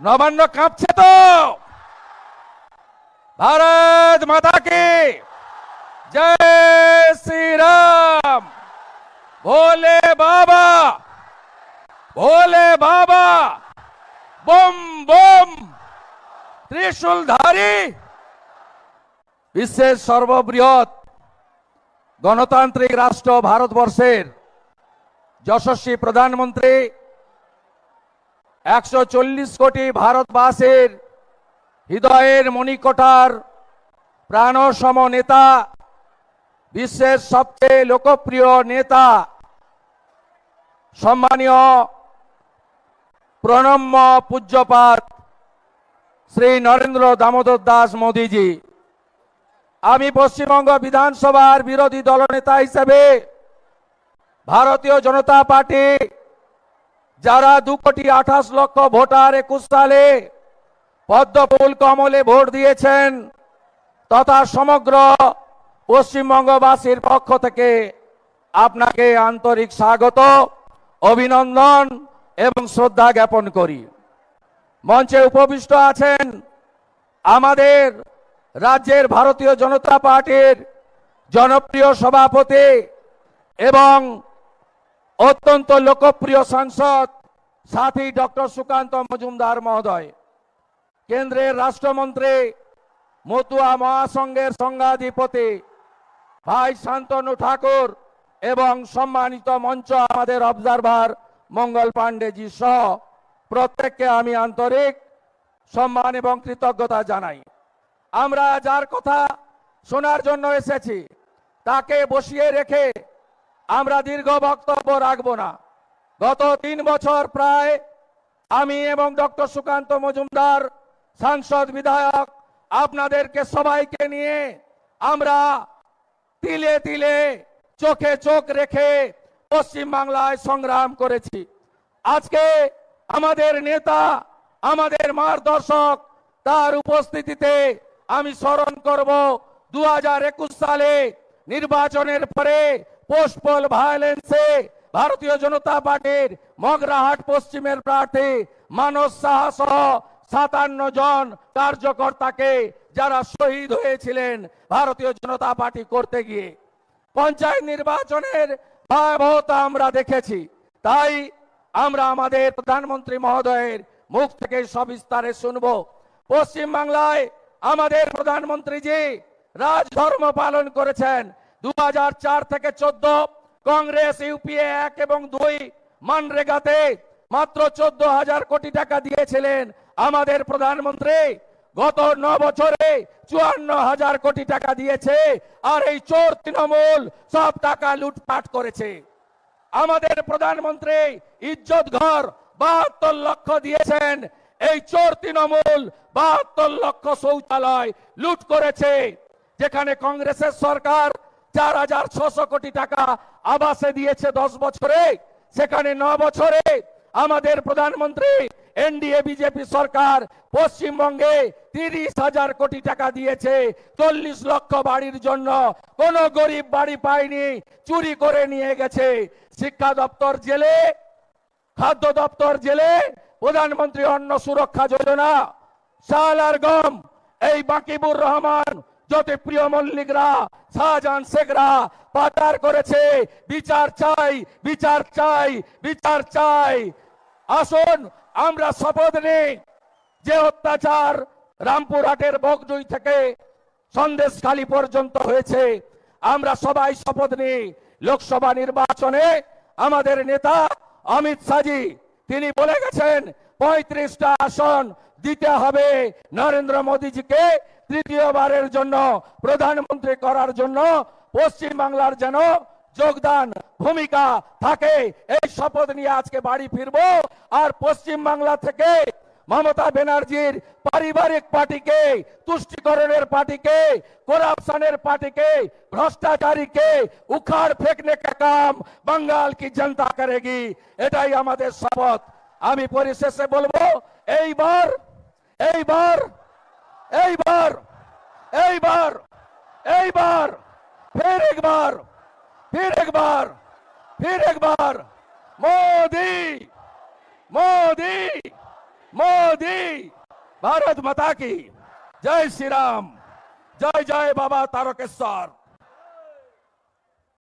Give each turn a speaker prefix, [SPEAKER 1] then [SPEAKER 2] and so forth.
[SPEAKER 1] নবান্ন কাঁপছে তো। ভারত মাতা কি? জয় শ্রীরাম। ভোলে বাবা ভোলে বাবা, বোম বোম। ত্রিশূলধারী, বিশ্বের সর্ববৃহৎ গণতান্ত্রিক রাষ্ট্র ভারতবর্ষের যশস্বী প্রধানমন্ত্রী একশো চল্লিশ কোটি ভারতবাসীর হৃদয়ের মণিকোঠার প্রাণসম নেতা, বিশ্বের সবচেয়ে লোকপ্রিয় নেতা, সম্মানীয় প্রণম্য পূজ্যপাত শ্রী নরেন্দ্র দামোদর দাস মোদীজি। আমি পশ্চিমবঙ্গ বিধানসভার বিরোধী দলনেতা হিসেবে ভারতীয় জনতা পার্টি যারা দু কোটি আঠাশ লক্ষ ভোটার একুশ সালে পদ্মফুল কমলে ভোট দিয়েছেন, তথা সমগ্র পশ্চিমবঙ্গবাসীর পক্ষ থেকে আপনাকে আন্তরিক স্বাগত, অভিনন্দন এবং শ্রদ্ধা জ্ঞাপন করি। মঞ্চে উপবিষ্ট আছেন আমাদের রাজ্যের ভারতীয় জনতা পার্টির জনপ্রিয় সভাপতি এবং অত্যন্ত লোকপ্রিয় সাংসদ সাথী ডক্টর সুকান্ত মজুমদার মহোদয়, কেন্দ্রের রাষ্ট্রমন্ত্রী মতুয়া মহাসংঘের সংঘাধিপতি ভাই শান্তনু ঠাকুর এবং সম্মানিত মঞ্চ আমাদের অবজারভার মঙ্গল পাণ্ডেজি সহ প্রত্যেককে আমি আন্তরিক সম্মান এবং কৃতজ্ঞতা জানাই। আমরা যার কথা শোনার জন্য এসেছি, তাকে বসিয়ে রেখে আমরা দীর্ঘ বক্তব্য রাখব না। গত তিন বছর প্রায় আমি এবং ডক্টর সুকান্ত মজুমদার, সাংসদ, বিধায়ক আপনাদেরকে সবাইকে নিয়ে আমরা তিলে তিলে চোখে চোখ রেখে পশ্চিম বাংলায় সংগ্রাম করেছি। আজকে আমাদের নেতা, আমাদের মার্গদর্শক, তার উপস্থিতিতে আমি স্মরণ করব দু হাজার একুশ সালে নির্বাচনের পরে পোস্টপল ভায়োলেন্সে ভারতীয় জনতা পার্টির মগরাহাট পশ্চিমের প্রার্থী মানস সাহা সহ সাতান্ন জন কার্যকর্তাকে যারা শহীদ হয়েছিলেন ভারতীয় জনতা পার্টি করতে গিয়ে। পঞ্চায়েত নির্বাচনের ভয়াবহতা আমরা দেখেছি। তাই আমরা আমাদের প্রধানমন্ত্রী মহোদয়ের মুখ থেকে সবিস্তারে শুনব। পশ্চিম বাংলায় আমাদের প্রধানমন্ত্রীজি রাজধর্ম পালন করেছেন। দু হাজার চার থেকে চোদ্দ, কংগ্রেস, ইউপিএ এক এবং দুই মানরেগাতে মাত্র চোদ্দ হাজার কোটি টাকা দিয়েছিলেন আমাদের প্রধানমন্ত্রী। গত ন বছরে চুয়ান্ন হাজার কোটি টাকা দিয়েছে আর এই চোর তৃণমূল সব টাকা লুটপাট করেছে। আমাদের প্রধানমন্ত্রী ইজ্জত ঘর বাহাত্তর লক্ষ দিয়েছেন, এই চোর তৃণমূল বাহাত্তর লক্ষ শৌচালয় লুট করেছে, যেখানে কংগ্রেসের সরকার চার হাজার ছশো কোটি টাকা আবাসে দিয়েছে দশ বছরে। সেখানে ন বছরে আমাদের প্রধানমন্ত্রী, এনডিএ, বিজেপি সরকার পশ্চিমবঙ্গে তিরিশ হাজার কোটি টাকা দিয়েছে চল্লিশ লক্ষ বাড়ির জন্য। কোন গরিব বাড়ি পায়নি, চুরি করে নিয়ে গেছে। শিক্ষা দপ্তর জেলে, খাদ্য দপ্তর জেলে, প্রধানমন্ত্রী অন্ন সুরক্ষা যোজনা চাল আর গম, এই বাকিবুর রহমান জ্যোতিপ্রিয় মল্লিকরা, শাহজাহান শেখরা পাচার করেছে। বিচার চাই বিচার চাই বিচার চাই। আসুন, আমরা শপথ নেই যে অত্যাচার রামপুরহাটের বগজুই থেকে সন্দেশখালী পর্যন্ত হয়েছে। আমরা সবাই শপথ নিই। লোকসভা নির্বাচনে আমাদের নেতা অমিত শাহজি, তিনি বলে গেছেন, পঁয়ত্রিশটা আসন দিতে হবে নরেন্দ্র মোদীজিকে তৃতীয়বারের জন্য, প্রধানমন্ত্রী করার জন্য পশ্চিম বাংলার যেন যোগদান ভূমিকা থাকে। এই শপথ নিয়ে আজকে বাড়ি ফিরব। আর পশ্চিম বাংলা থেকে মমতা ব্যানার্জির পারিবারিক পার্টিকে, তুষ্টিকরণের পার্টিকে, করাপশনের পার্টিকে, ভ্রষ্টাচারীকে, উখাড় ফেকনে কাম বাঙ্গাল কি জনতা করেগি? এটাই আমাদের শপথ। আমি পরিশেষে বলব, এইবার এইবার এইবার এইবার এইবার फिर एक बार फिर एक बार फिर एक बार मोदी मोदी मोदी মোদি ভারত মাতা কি জয় শ্রীরাম জয় জয় বাবা তারকেশ্বর